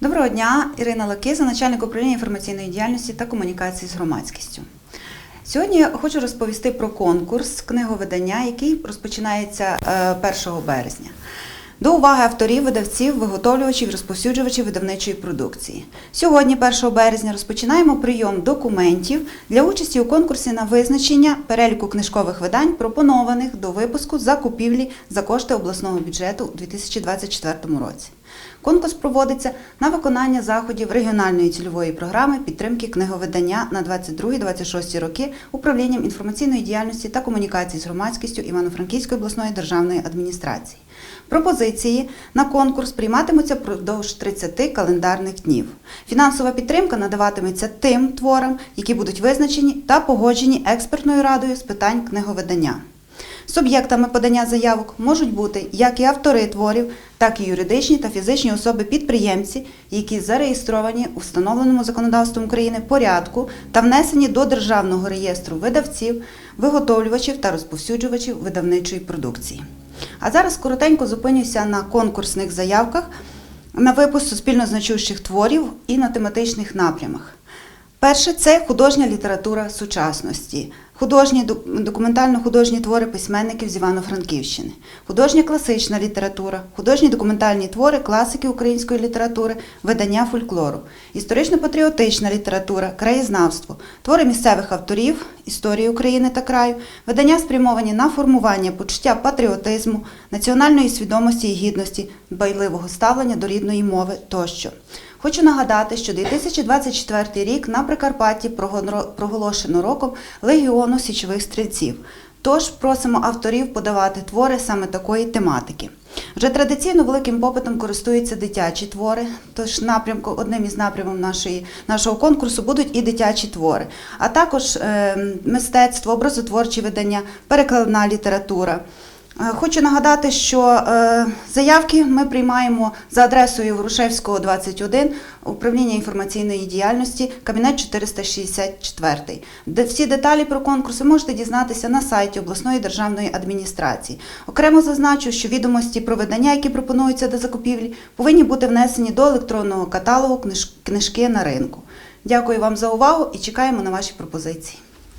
Доброго дня, Ірина Лакиза, начальник управління інформаційної діяльності та комунікації з громадськістю. Сьогодні я хочу розповісти про конкурс книговидання, який розпочинається е, 1 березня. До уваги авторів, видавців, виготовлювачів, розповсюджувачів видавничої продукції. Сьогодні, 1 березня, розпочинаємо прийом документів для участі у конкурсі на визначення переліку книжкових видань, пропонованих до випуску закупівлі за кошти обласного бюджету у 2024 році. Конкурс проводиться на виконання заходів регіональної цільової програми підтримки книговидання на 22-26 роки управлінням інформаційної діяльності та комунікації з громадськістю Івано-Франківської обласної державної адміністрації. Пропозиції на конкурс прийматимуться впродовж 30 календарних днів. Фінансова підтримка надаватиметься тим творам, які будуть визначені та погоджені експертною радою з питань книговидання. Суб'єктами подання заявок можуть бути як і автори творів, так і юридичні та фізичні особи-підприємці, які зареєстровані у встановленому законодавством України порядку та внесені до Державного реєстру видавців, виготовлювачів та розповсюджувачів видавничої продукції. А зараз коротенько зупинюся на конкурсних заявках на випуск суспільно значущих творів і на тематичних напрямах. Перше це художня література сучасності, художні документально-художні твори письменників з Івано-Франківщини, художня класична література, художні документальні твори класики української літератури, видання фольклору, історично-патріотична література, краєзнавство, твори місцевих авторів, історії України та краю, видання спрямовані на формування почуття патріотизму, національної свідомості і гідності, дбайливого ставлення до рідної мови тощо. Хочу нагадати, що 2024 рік на Прикарпатті проголошено роком Легіону січових стрільців. Тож просимо авторів подавати твори саме такої тематики. Вже традиційно великим попитом користуються дитячі твори. Тож напрямку, одним із напрямів нашої, нашого конкурсу будуть і дитячі твори, а також е, мистецтво, образотворчі видання, перекладна література. Е, Хочу нагадати, що е, заявки ми приймаємо за адресою Грушевського 21, управління інформаційної діяльності, кабінет 464. Де всі деталі про конкурс ви можете дізнатися на сайті обласної державної адміністрації. Окремо зазначу, що відомості про видання, які пропонуються до закупівлі, повинні бути внесені до електронного каталогу книжки на ринку. Дякую вам за увагу і чекаємо на ваші пропозиції.